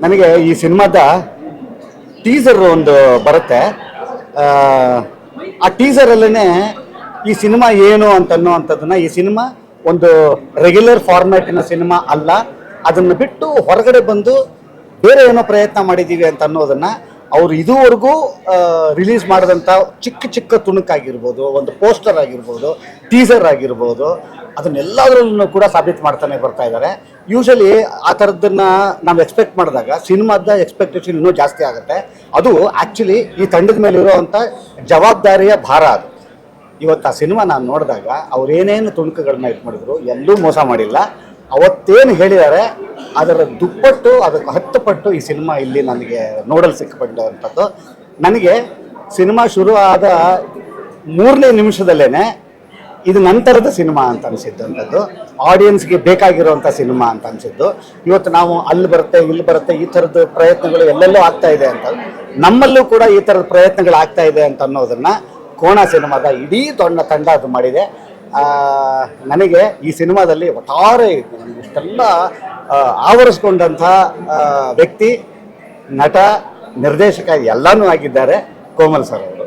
ನನಗೆ ಈ ಸಿನಿಮಾದ ಟೀಸರ್ ಒಂದು ಬರುತ್ತೆ. ಆ, ಟೀಸರಲ್ಲೇ ಈ ಸಿನಿಮಾ ಏನು ಅಂತ ಅನ್ನೋವಂಥದ್ದನ್ನ ಈ ಸಿನಿಮಾ ಒಂದು ರೆಗ್ಯುಲರ್ ಫಾರ್ಮ್ಯಾಟಿನ ಸಿನಿಮಾ ಅಲ್ಲ. ಅದನ್ನು ಬಿಟ್ಟು ಹೊರಗಡೆ ಬಂದು ಬೇರೆ ಏನೋ ಪ್ರಯತ್ನ ಮಾಡಿದ್ದೀವಿ ಅಂತ ಅನ್ನೋದನ್ನು ಅವರು ಇದುವರೆಗೂ ರಿಲೀಸ್ ಮಾಡಿದಂಥ ಚಿಕ್ಕ ಚಿಕ್ಕ ತುಣುಕಾಗಿರ್ಬೋದು ಒಂದು ಪೋಸ್ಟರ್ ಆಗಿರ್ಬೋದು ಟೀಸರ್ ಆಗಿರ್ಬೋದು ಅದನ್ನೆಲ್ಲದರಲ್ಲೂ ಕೂಡ ಸಾಬೀತು ಮಾಡ್ತಾನೆ ಬರ್ತಾ ಇದ್ದಾರೆ ಯೂಶಲಿ ಆ ಥರದ್ದನ್ನು ನಾವು ಎಕ್ಸ್ಪೆಕ್ಟ್ ಮಾಡಿದಾಗ, ಸಿನಿಮಾದ ಎಕ್ಸ್ಪೆಕ್ಟೇಷನ್ ಇನ್ನೂ ಜಾಸ್ತಿ ಆಗುತ್ತೆ. ಅದು ಆ್ಯಕ್ಚುಲಿ ಈ ತಂಡದ ಮೇಲೆ ಇರುವಂಥ ಜವಾಬ್ದಾರಿಯ ಭಾರ ಅದು. ಇವತ್ತು ಆ ಸಿನಿಮಾ ನಾನು ನೋಡಿದಾಗ ಅವರೇನೇನು ತುಣುಕುಗಳನ್ನ ಇದು ಮಾಡಿದ್ರು ಎಲ್ಲೂ ಮೋಸ ಮಾಡಿಲ್ಲ. ಅವತ್ತೇನು ಹೇಳಿದ್ದಾರೆ ಅದರ ದುಪ್ಪಟ್ಟು, ಅದಕ್ಕೆ ಹತ್ತು ಪಟ್ಟು ಈ ಸಿನಿಮಾ ಇಲ್ಲಿ ನನಗೆ ನೋಡಲು ಸಿಕ್ಕಪಟ್ಟಂಥದ್ದು ನನಗೆ ಸಿನಿಮಾ ಶುರು ಆದ ಮೂರನೇ ನಿಮಿಷದಲ್ಲೇ ಇದು ನಂತರದ ಸಿನಿಮಾ ಅಂತ ಅನಿಸಿದ್ದಂಥದ್ದು. ಆಡಿಯನ್ಸ್ಗೆ ಬೇಕಾಗಿರುವಂಥ ಸಿನಿಮಾ ಅಂತ ಅನಿಸಿದ್ದು. ಇವತ್ತು ನಾವು ಅಲ್ಲಿ ಬರುತ್ತೆ, ಇಲ್ಲಿ ಬರುತ್ತೆ, ಈ ಥರದ ಪ್ರಯತ್ನಗಳು ಎಲ್ಲೆಲ್ಲೋ ಆಗ್ತಾ ಇದೆ ಅಂತ. ನಮ್ಮಲ್ಲೂ ಕೂಡ ಈ ಥರದ ಪ್ರಯತ್ನಗಳು ಆಗ್ತಾ ಇದೆ ಅಂತ ಅನ್ನೋದನ್ನು ಕೋಣ ಸಿನಿಮಾದ ಇಡೀ ದೊಡ್ಡ ತಂಡ ಅದು ಮಾಡಿದೆ. ನನಗೆ ಈ ಸಿನಿಮಾದಲ್ಲಿ ಒಟ್ಟಾರೆ ಇಷ್ಟೆಲ್ಲ ಆವರಿಸ್ಕೊಂಡಂಥ ವ್ಯಕ್ತಿ, ನಟ, ನಿರ್ದೇಶಕ ಎಲ್ಲನೂ ಆಗಿದ್ದಾರೆ. ಕೋಮಲ್ ಸರ್ ಅವರು.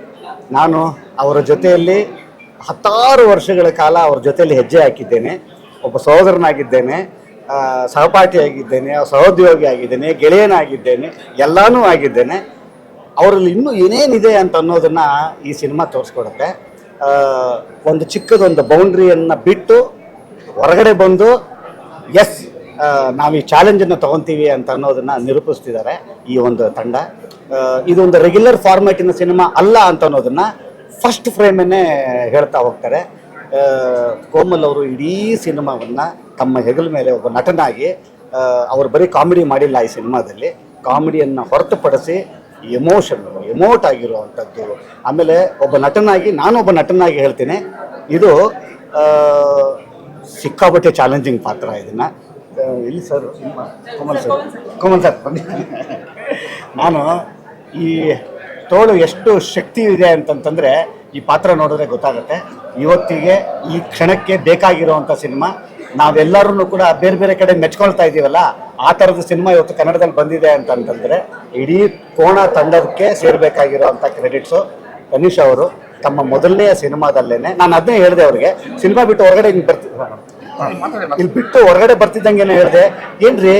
ನಾನು ಅವರ ಜೊತೆಯಲ್ಲಿ ಹತ್ತಾರು ವರ್ಷಗಳ ಕಾಲ ಅವ್ರ ಜೊತೆಯಲ್ಲಿ ಹೆಜ್ಜೆ ಹಾಕಿದ್ದೇನೆ. ಒಬ್ಬ ಸಹೋದರನಾಗಿದ್ದೇನೆ ಸಹಪಾಠಿ ಸಹಪಾಠಿಯಾಗಿದ್ದೇನೆ, ಸಹೋದ್ಯೋಗಿ ಆಗಿದ್ದೇನೆ, ಗೆಳೆಯನಾಗಿದ್ದೇನೆ, ಎಲ್ಲನೂ ಆಗಿದ್ದೇನೆ. ಅವರಲ್ಲಿ ಇನ್ನೂ ಏನೇನಿದೆ ಅಂತ ಅನ್ನೋದನ್ನು ಈ ಸಿನಿಮಾ ತೋರಿಸ್ಕೊಡುತ್ತೆ. ಒಂದು ಚಿಕ್ಕದೊಂದು ಬೌಂಡ್ರಿಯನ್ನು ಬಿಟ್ಟು ಹೊರಗಡೆ ಬಂದು, ಎಸ್ ನಾವು ಈ ಚಾಲೆಂಜನ್ನು ತಗೊತೀವಿ ಅಂತ ಅನ್ನೋದನ್ನು ನಿರೂಪಿಸ್ತಿದ್ದಾರೆ ಈ ಒಂದು ತಂಡ. ಇದೊಂದು ರೆಗ್ಯುಲರ್ ಫಾರ್ಮ್ಯಾಟಿನ ಸಿನಿಮಾ ಅಲ್ಲ ಅಂತ ಅನ್ನೋದನ್ನ ಫಸ್ಟ್ ಫ್ರೇಮನ್ನೇ ಹೇಳ್ತಾ ಹೋಗ್ತಾರೆ. ಕೋಮಲ್ ಅವರು ಇಡೀ ಸಿನಿಮಾವನ್ನು ತಮ್ಮ ಹೆಗಲ ಮೇಲೆ ಒಬ್ಬ ನಟನಾಗಿ ಅವರು ಬರೀ ಕಾಮಿಡಿ ಮಾಡಿಲ್ಲ ಈ ಸಿನಿಮಾದಲ್ಲಿ. ಕಾಮಿಡಿಯನ್ನು ಹೊರತುಪಡಿಸಿ ಎಮೋಷನ್ ಎಮೋಟ್ ಆಗಿರುವಂಥದ್ದು. ಆಮೇಲೆ ಒಬ್ಬ ನಟನಾಗಿ ನಾನು ಒಬ್ಬ ನಟನಾಗಿ ಹೇಳ್ತೀನಿ. ಇದು ಸಿಕ್ಕಾಬಟ್ಟೆ ಸಿಕ್ಕಾಪಟ್ಟೆ ಚಾಲೆಂಜಿಂಗ್ ಪಾತ್ರ ಇದನ್ನ. ಇಲ್ಲಿ sir Komal sir Komal sir ಬನ್ನಿ. ನಾನು ಈ ತೋಳು ಎಷ್ಟು ಶಕ್ತಿ ಇದೆ ಅಂತಂತಂದ್ರೆ ಈ ಪಾತ್ರ ನೋಡಿದ್ರೆ ಗೊತ್ತಾಗುತ್ತೆ. ಇವತ್ತಿಗೆ ಈ ಕ್ಷಣಕ್ಕೆ ಬೇಕಾಗಿರುವಂಥ ಸಿನಿಮಾ. ನಾವೆಲ್ಲರೂ ಕೂಡ ಬೇರೆ ಬೇರೆ ಕಡೆ ಮೆಚ್ಕೊಳ್ತಾ ಇದ್ದೀವಲ್ಲ ಆ ಥರದ ಸಿನಿಮಾ ಇವತ್ತು ಕನ್ನಡದಲ್ಲಿ ಬಂದಿದೆ ಅಂತಂತಂದ್ರೆ ಇಡೀ ಕೋಣ ತಂಡಕ್ಕೆ ಸೇರಬೇಕಾಗಿರೋವಂಥ ಕ್ರೆಡಿಟ್ಸು ತನೀಶ್ ಅವರು ತಮ್ಮ ಮೊದಲನೆಯ ಸಿನಿಮಾದಲ್ಲೇ ನಾನು ಅದನ್ನೇ ಹೇಳಿದೆ ಅವ್ರಿಗೆ ಸಿನಿಮಾ ಬಿಟ್ಟು ಹೊರಗಡೆ ಹಿಂಗೆ ಬರ್ತಿದ್ದ ಇಲ್ಲಿ ಬಿಟ್ಟು ಹೊರಗಡೆ ಬರ್ತಿದ್ದಂಗೆ ಹೇಳಿದೆ ಏನ್ರಿ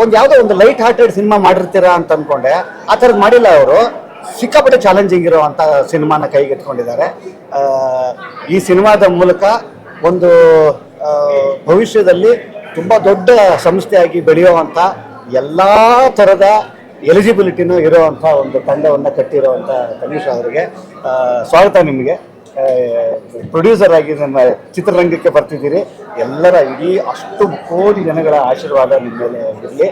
ಒಂದ್ ಯಾವುದೋ ಒಂದು ಲೈಟ್ ಹಾರ್ಟೆಡ್ ಸಿನಿಮಾ ಮಾಡಿರ್ತೀರಾ ಅಂತ ಅನ್ಕೊಂಡೆ. ಆ ಥರದ್ದು ಮಾಡಿಲ್ಲ ಅವರು. ಸಿಕ್ಕಾಪಟ್ಟೆ ಚಾಲೆಂಜಿಂಗ್ ಇರುವಂಥ ಸಿನಿಮಾನ ಕೈಗೆಟ್ಕೊಂಡಿದ್ದಾರೆ ಈ ಸಿನಿಮಾದ ಮೂಲಕ ಒಂದು ಭವಿಷ್ಯದಲ್ಲಿ ತುಂಬ ದೊಡ್ಡ ಸಂಸ್ಥೆಯಾಗಿ ಬೆಳೆಯುವಂಥ ಎಲ್ಲ ಥರದ ಎಲಿಜಿಬಿಲಿಟಿನೂ ಇರೋವಂಥ ಒಂದು ತಂಡವನ್ನು ಕಟ್ಟಿರುವಂಥ ತನೀಶ್ ಅವರಿಗೆ. ಸ್ವಾಗತ ನಿಮಗೆ. ಪ್ರೊಡ್ಯೂಸರ್ ಆಗಿ ನಮ್ಮ ಚಿತ್ರರಂಗಕ್ಕೆ ಬರ್ತಿದ್ದೀರಿ. ಎಲ್ಲರ ಇಡೀ ಅಷ್ಟು ಕೋಟಿ ಜನಗಳ ಆಶೀರ್ವಾದ ನಿಮ್ಮ ಮೇಲೆ ಇರಲಿ.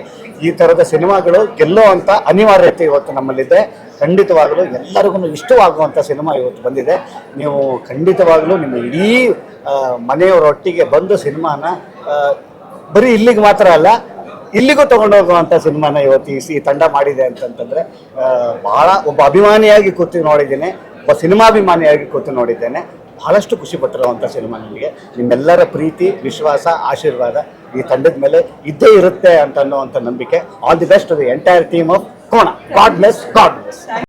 ಈ ಥರದ ಸಿನಿಮಾಗಳು ಗೆಲ್ಲೋ ಅಂತ ಅನಿವಾರ್ಯತೆ ಇವತ್ತು ನಮ್ಮಲ್ಲಿದೆ. ಖಂಡಿತವಾಗಲೂ ಎಲ್ಲರಿಗೂ ಇಷ್ಟವಾಗುವಂಥ ಸಿನಿಮಾ ಇವತ್ತು ಬಂದಿದೆ. ನೀವು ಖಂಡಿತವಾಗಲೂ ನಿಮ್ಮ ಇಡೀ ಮನೆಯವರೊಟ್ಟಿಗೆ ಬಂದು ಸಿನಿಮಾನ ಬರೀ ಇಲ್ಲಿಗೆ ಮಾತ್ರ ಅಲ್ಲ, ಇಲ್ಲಿಗೂ ತಗೊಂಡೋಗುವಂಥ ಸಿನಿಮಾನ ಇವತ್ತು ಈ ತಂಡ ಮಾಡಿದೆ ಅಂತಂತಂದರೆ ಭಾಳ ಒಬ್ಬ ಅಭಿಮಾನಿಯಾಗಿ ಕೂತು ನೋಡಿದ್ದೇನೆ. ಒಬ್ಬ ಸಿನಿಮಾಭಿಮಾನಿಯಾಗಿ ಕೂತು ನೋಡಿದ್ದೇನೆ. ಬಹಳಷ್ಟು ಖುಷಿ ಪಟ್ಟಿರುವಂಥ ಸಿನಿಮಾ ನಿಮಗೆ. ನಿಮ್ಮೆಲ್ಲರ ಪ್ರೀತಿ, ವಿಶ್ವಾಸ, ಆಶೀರ್ವಾದ ಈ ತಂಡದ ಮೇಲೆ ಇದ್ದೇ ಇರುತ್ತೆ ಅಂತ ಅನ್ನುವಂಥ ನಂಬಿಕೆ. All the best the entire team of Kona God bless God bless